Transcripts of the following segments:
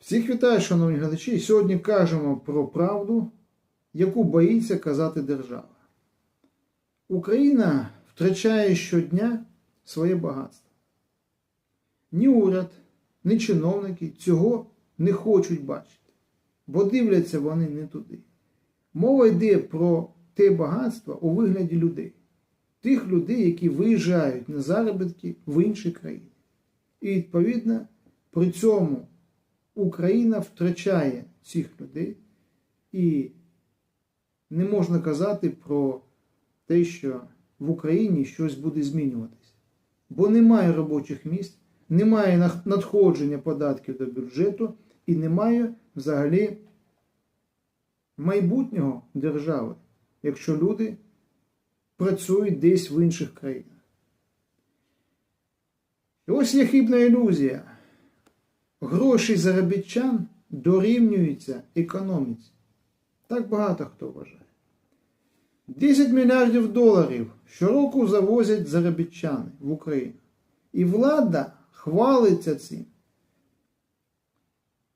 Всіх вітаю, шановні глядачі. Сьогодні кажемо про правду, яку боїться казати держава. Україна втрачає щодня своє багатство. Ні уряд, ні чиновники цього не хочуть бачити, бо дивляться вони не туди. Мова йде про те багатство у вигляді людей, тих людей, які виїжджають на заробітки в інші країни. І відповідно при цьому Україна втрачає цих людей, і не можна казати про те, що в Україні щось буде змінюватися. Бо немає робочих місць, немає надходження податків до бюджету і немає взагалі майбутнього держави, якщо люди працюють десь в інших країнах. Ось є хибна ілюзія гроші заробітчан дорівнюються економіці. Так багато хто вважає. 10 мільярдів доларів щороку завозять заробітчани в Україну. І влада хвалиться цим.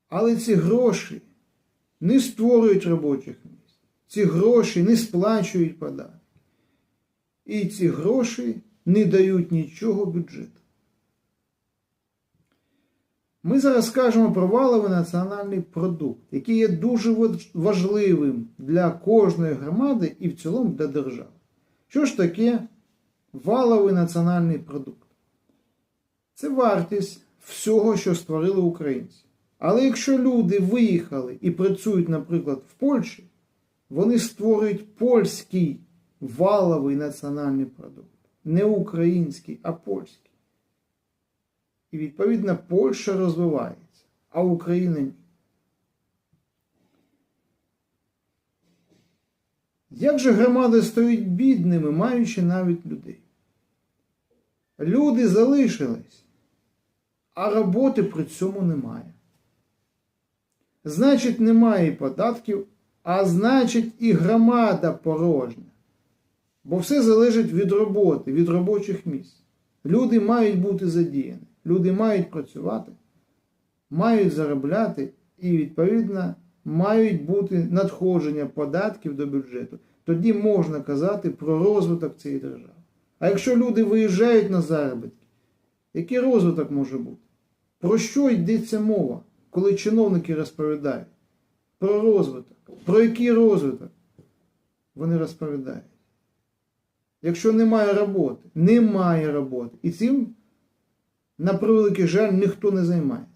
Але ці гроші не створюють робочих місць. Ці гроші не сплачують податки. І ці гроші не дають нічого бюджету. Ми зараз скажемо про валовий національний продукт, який є дуже важливим для кожної громади і в цілому для держави. Що ж таке валовий національний продукт? Це вартість всього, що створили українці. Але якщо люди виїхали і працюють, наприклад, в Польщі, вони створюють польський валовий національний продукт. Не український, а польський. І відповідно Польща розвивається, а Україна ні. Як же громади стають бідними, маючи навіть людей? Люди залишились, а роботи при цьому немає. Значить, немає і податків, а значить, і громада порожня. Бо все залежить від роботи, від робочих місць. Люди мають бути задіяні, люди мають працювати, мають заробляти і, відповідно, мають бути надходження податків до бюджету. Тоді можна казати про розвиток цієї держави. А якщо люди виїжджають на заробітки, який розвиток може бути? Про що йдеться мова, коли чиновники розповідають? Про розвиток. Про який розвиток? Вони розповідають. Якщо немає роботи, немає роботи. І цим, на превеликий жаль, ніхто не займається.